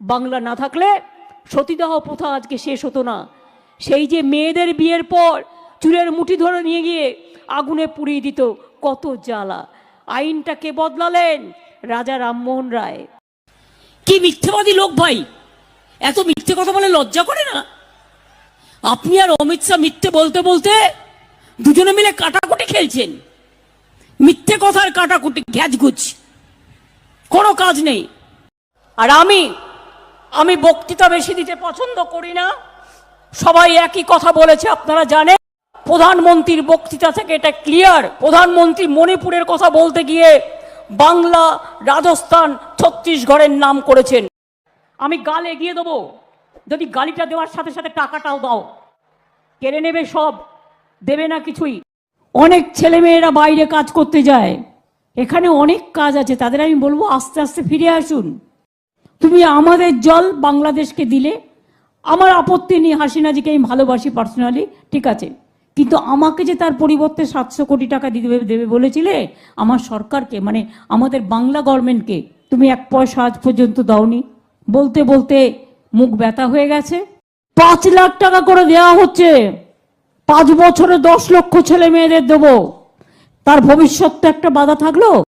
বাংলা না থাকলে সতীদাহ প্রথা আজকে শেষ হতো না। সেই যে মেয়েদের বিয়ের পর চুলের মুঠি ধরে নিয়ে গিয়ে আগুনে পুড়িয়ে দিত কত জ্বালা। আইনটা কে বদলালেন? রাজা রামমোহন রায়। কি মিথ্যেবাদী লোক ভাই? এত মিথ্যে কথা বলে লজ্জা করে না? আপনি আর অমিত শাহ মিথ্যে বলতে বলতে দুজনে মিলে কাটাকুটি খেলছেন। মিথ্যে কথার কাটাকুটি ঘ্যাজগুচ কোনো কাজ নেই। আর আমি আমি বক্তৃতা বেশি দিতে পছন্দ করি না। সবাই একই কথা বলেছে, আপনারা জানেন। প্রধানমন্ত্রীর বক্তৃতা থেকে এটা ক্লিয়ার প্রধানমন্ত্রী মণিপুরের কথা বলতে গিয়ে বাংলা, রাজস্থান, ছত্তিশগড়ের নাম করেছেন। আমি গাল এগিয়ে দেবো। যদি গালিটা দেওয়ার সাথে সাথে টাকাটাও দাও। কেড়ে নেবে সব, দেবে না কিছুই। অনেক ছেলেমেয়েরা বাইরে কাজ করতে যায়। এখানে অনেক কাজ আছে, তাদের আমি বলব আস্তে আস্তে ফিরে আসুন। তুমি আমাদের জল বাংলাদেশকে দিলে, আমার আপত্তি নেই হাসিনাজিকে আমি ভালোবাসি পার্সোনালি ঠিক আছে। কিন্তু আমাকে যে তার পরিবর্তে সাতশো কোটি টাকা দিতে দেবে বলেছিলে, আমার সরকারকে মানে আমাদের বাংলা গভর্নমেন্টকে তুমি এক পয়সা আজ পর্যন্ত দাওনি। বলতে বলতে মুখ ব্যথা হয়ে গেছে। পাঁচ লাখ টাকা করে দেওয়া হচ্ছে। পাঁচ বছরে দশ লক্ষ ছেলে মেয়েদের দেবো। তার ভবিষ্যৎ তো একটা বাধা থাকল।